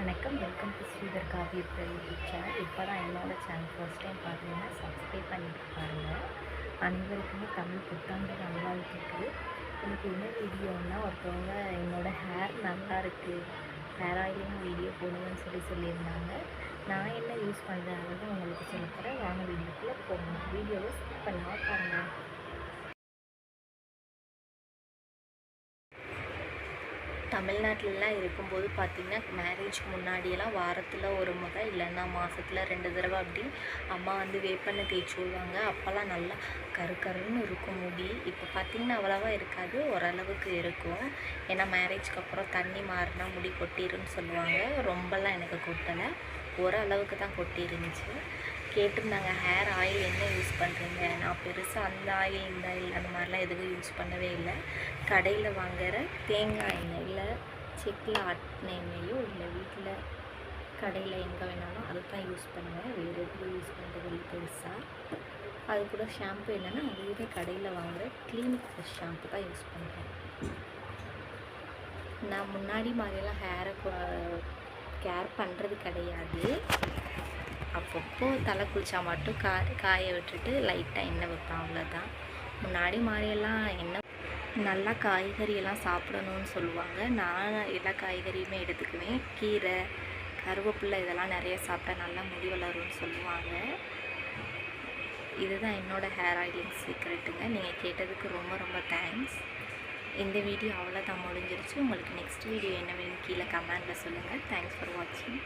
வணக்கம். Welcome to Sridhar காவி YouTube channel இப்போ தான் என்னோடய சேனல் ஃபர்ஸ்ட் டைம் பார்த்தீங்கன்னா சப்ஸ்கிரைப் பண்ணிட்டு பாருங்க. அனைவருக்குமே தமிழ் புத்தாண்டு நல்வாழ்த்துக்கு எனக்கு என்ன வீடியோன்னா ஒருத்தவங்க என்னோடய ஹேர் நல்லா இருக்குது ஹேர் ஆயிலிங் வீடியோ போடுங்கன்னு சொல்லி சொல்லியிருந்தாங்க. நான் என்ன யூஸ் பண்ணுறேன் அதை உங்களுக்கு சொல்லித்தரேன் வாங்க வீடியோக்குள்ளே போகணும் வீடியோவை ஸ்கிப் பண்ணாமல் பாருங்கள் தமிழ்நாட்டிலலாம் இருக்கும்போது பார்த்திங்கன்னா மேரேஜ்க்கு முன்னாடியெல்லாம் வாரத்தில் ஒரு முறை இல்லைன்னா மாதத்துல ரெண்டு தடவை அப்படி அம்மா வந்து வேப்பெண்ணெய் தேய்ச்சி விடுவாங்க. அப்போல்லாம் நல்லா கரு கருன்னு இருக்கும் முடி. இப்போ பார்த்திங்கன்னா அவ்வளோவா இருக்காது. ஓரளவுக்கு இருக்கும். ஏன்னா மேரேஜ்க்கு அப்புறம் தண்ணி மாறினா முடி கொட்டிருன்னு சொல்லுவாங்க. ரொம்பலாம் எனக்கு கொட்டலை. ஓரளவுக்கு தான் கொட்டி இருந்துச்சு கேட்டிருந்தாங்க ஹேர் ஆயில் என்ன யூஸ் பண்ணுறீங்க நான் பெருசாக அந்த ஆயில் இந்த ஆயில் அந்த மாதிரிலாம் எதுவும் யூஸ் பண்ணவே இல்லை. கடையில் வாங்குகிற தேங்காய் எண்ணெய் இல்லை செக்கில் ஆட்டின எண்ணெயோ இல்லை வீட்டில் கடையில் எங்கே வேணாலும் அதை தான் யூஸ் பண்ணுவேன். வேறு எதுவும் யூஸ் பண்ணுறது இல்லை பெருசாக அது கூட ஷாம்பு இல்லைன்னா அதுவே கடையில் வாங்குற கிளினிக் ஃப்ரெஷ் ஷாம்பு தான் யூஸ் பண்ணுறேன் நான் முன்னாடி மாதிரியெல்லாம் ஹேரை கேர் பண்ணுறது கிடையாது. அப்பப்போ தலை குளித்தா மட்டும் கா காய விட்டுட்டு லைட்டாக எண்ணெய் வைப்பேன் அவ்வளோதான் முன்னாடி மாதிரியெல்லாம் எண்ணெய் நல்லா காய்கறியெல்லாம் சாப்பிடணும்னு சொல்லுவாங்க. நான் எல்லா காய்கறியுமே எடுத்துக்குவேன். கீரை கருவேப்பிலை இதெல்லாம் நிறைய சாப்பிட்டா நல்லா முடி வளரும்னு சொல்லுவாங்க. இதுதான் என்னோடய ஹேர் ஆயிலிங் சீக்ரெட்டுங்க நீங்கள் கேட்டதுக்கு ரொம்ப ரொம்ப தேங்க்ஸ் இந்த வீடியோ அவ்வளோதான் முடிஞ்சிருச்சு. உங்களுக்கு நெக்ஸ்ட் வீடியோ என்ன வேணும் கீழே கமெண்டில் சொல்லுங்கள் தேங்க்ஸ் ஃபார் வாட்சிங்